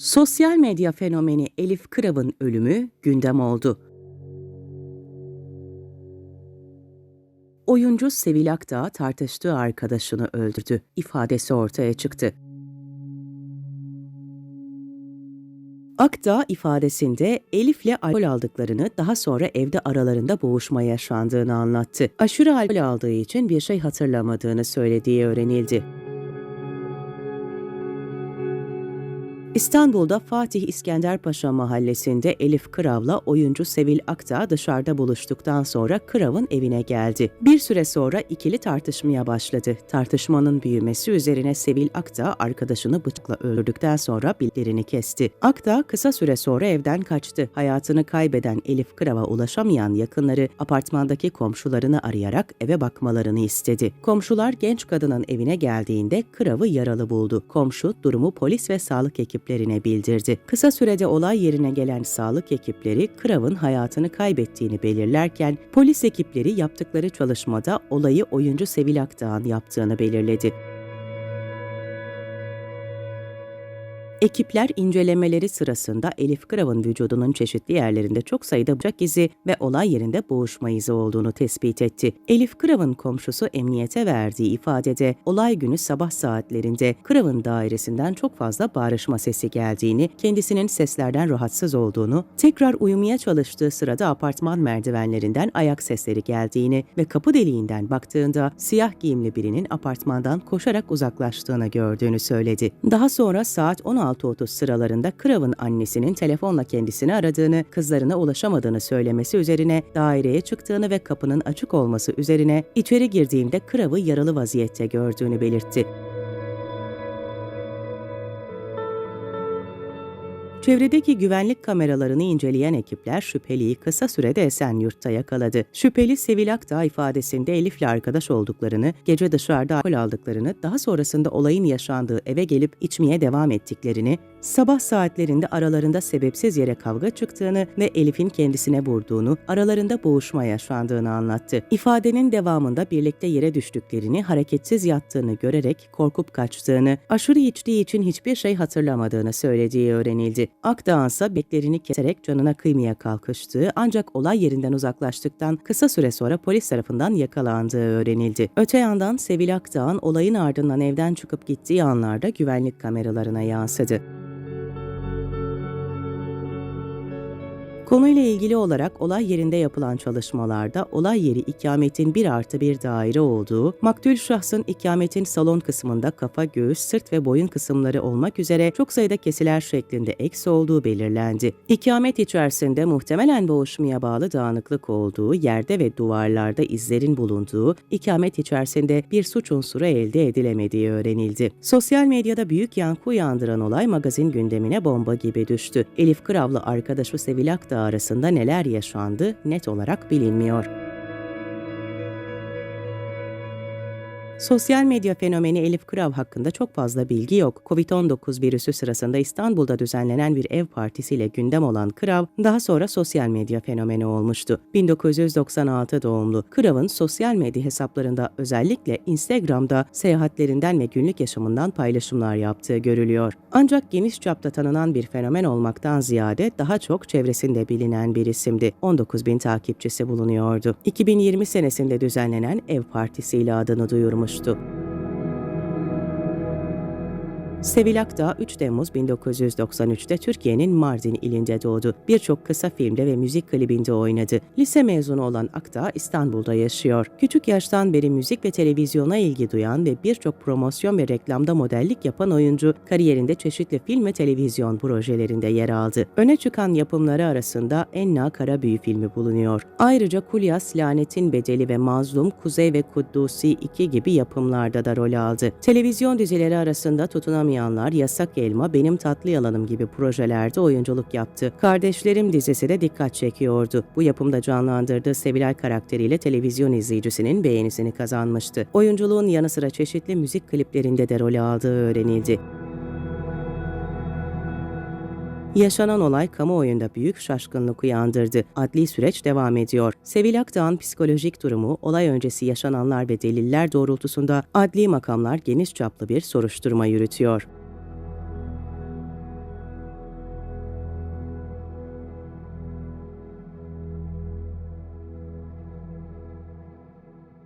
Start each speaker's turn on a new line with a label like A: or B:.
A: Sosyal medya fenomeni Elif Kırav'ın ölümü gündem oldu. Oyuncu Sevil Akdağ tartıştığı arkadaşını öldürdü. İfadesi ortaya çıktı. Akdağ ifadesinde Elif'le alkol aldıklarını, daha sonra evde aralarında boğuşma yaşandığını anlattı. Aşırı alkol aldığı için bir şey hatırlamadığını söylediği öğrenildi. İstanbul'da Fatih İskender Paşa mahallesinde Elif Kırav'la oyuncu Sevil Akdağ dışarıda buluştuktan sonra Kırav'ın evine geldi. Bir süre sonra ikili tartışmaya başladı. Tartışmanın büyümesi üzerine Sevil Akdağ arkadaşını bıçakla öldürdükten sonra bildirini kesti. Akdağ kısa süre sonra evden kaçtı. Hayatını kaybeden Elif Kırav'a ulaşamayan yakınları apartmandaki komşularını arayarak eve bakmalarını istedi. Komşular genç kadının evine geldiğinde Kırav'ı yaralı buldu. Komşu durumu polis ve sağlık ekiplerine bildirdi. Kısa sürede olay yerine gelen sağlık ekipleri Kırav'ın hayatını kaybettiğini belirlerken polis ekipleri yaptıkları çalışmada olayı oyuncu Sevil Akdağ'ın yaptığını belirledi. Ekipler incelemeleri sırasında Elif Kırav'ın vücudunun çeşitli yerlerinde çok sayıda bıçak izi ve olay yerinde boğuşma izi olduğunu tespit etti. Elif Kırav'ın komşusu emniyete verdiği ifadede olay günü sabah saatlerinde Kırav'ın dairesinden çok fazla bağırışma sesi geldiğini, kendisinin seslerden rahatsız olduğunu, tekrar uyumaya çalıştığı sırada apartman merdivenlerinden ayak sesleri geldiğini ve kapı deliğinden baktığında siyah giyimli birinin apartmandan koşarak uzaklaştığını gördüğünü söyledi. Daha sonra saat 16 16.30 sıralarında Kırav'ın annesinin telefonla kendisini aradığını, kızlarına ulaşamadığını söylemesi üzerine daireye çıktığını ve kapının açık olması üzerine içeri girdiğinde Kırav'ı yaralı vaziyette gördüğünü belirtti. Çevredeki güvenlik kameralarını inceleyen ekipler şüpheliyi kısa sürede Esenyurt'ta yakaladı. Şüpheli Sevil Akdağ ifadesinde Elif'le arkadaş olduklarını, gece dışarıda alkol aldıklarını, daha sonrasında olayın yaşandığı eve gelip içmeye devam ettiklerini, sabah saatlerinde aralarında sebepsiz yere kavga çıktığını ve Elif'in kendisine vurduğunu, aralarında boğuşma yaşandığını anlattı. İfadenin devamında birlikte yere düştüklerini, hareketsiz yattığını görerek korkup kaçtığını, aşırı içtiği için hiçbir şey hatırlamadığını söylediği öğrenildi. Akdağ ise beklerini keserek canına kıymaya kalkıştığı ancak olay yerinden uzaklaştıktan kısa süre sonra polis tarafından yakalandığı öğrenildi. Öte yandan Sevil Akdağ'ın olayın ardından evden çıkıp gittiği anlarda güvenlik kameralarına yansıdı. Konuyla ilgili olarak olay yerinde yapılan çalışmalarda olay yeri ikametin bir artı bir daire olduğu, maktul şahsın ikametin salon kısmında kafa, göğüs, sırt ve boyun kısımları olmak üzere çok sayıda kesiler şeklinde eksi olduğu belirlendi. İkamet içerisinde muhtemelen boğuşmaya bağlı dağınıklık olduğu, yerde ve duvarlarda izlerin bulunduğu, ikamet içerisinde bir suç unsuru elde edilemediği öğrenildi. Sosyal medyada büyük yankı uyandıran olay magazin gündemine bomba gibi düştü. Elif Kıravlı arkadaşı Sevil Akdağ arasında neler yaşandı net olarak bilinmiyor. Sosyal medya fenomeni Elif Kırav hakkında çok fazla bilgi yok. Covid-19 virüsü sırasında İstanbul'da düzenlenen bir ev partisiyle gündem olan Kırav, daha sonra sosyal medya fenomeni olmuştu. 1996 doğumlu Kırav'ın sosyal medya hesaplarında özellikle Instagram'da seyahatlerinden ve günlük yaşamından paylaşımlar yaptığı görülüyor. Ancak geniş çapta tanınan bir fenomen olmaktan ziyade daha çok çevresinde bilinen bir isimdi. 19 bin takipçisi bulunuyordu. 2020 senesinde düzenlenen ev partisiyle adını duyurmuş olmuştu. Sevil Akdağ 3 Temmuz 1993'te Türkiye'nin Mardin ilinde doğdu. Birçok kısa filmde ve müzik klibinde oynadı. Lise mezunu olan Akdağ İstanbul'da yaşıyor. Küçük yaştan beri müzik ve televizyona ilgi duyan ve birçok promosyon ve reklamda modellik yapan oyuncu, kariyerinde çeşitli film ve televizyon projelerinde yer aldı. Öne çıkan yapımları arasında Enna Karabüyü filmi bulunuyor. Ayrıca Kulyas, Lanetin Bedeli ve Mazlum, Kuzey ve Kuddusi 2 gibi yapımlarda da rol aldı. Televizyon dizileri arasında tutunan Yaşamayanlar, Yasak Elma, Benim Tatlı Yalanım gibi projelerde oyunculuk yaptı. Kardeşlerim dizisi de dikkat çekiyordu. Bu yapımda canlandırdığı Sevilay karakteriyle televizyon izleyicisinin beğenisini kazanmıştı. Oyunculuğun yanı sıra çeşitli müzik kliplerinde de rol aldığı öğrenildi. Yaşanan olay kamuoyunda büyük şaşkınlık uyandırdı. Adli süreç devam ediyor. Sevil Akdağ'ın psikolojik durumu, olay öncesi yaşananlar ve deliller doğrultusunda adli makamlar geniş çaplı bir soruşturma yürütüyor.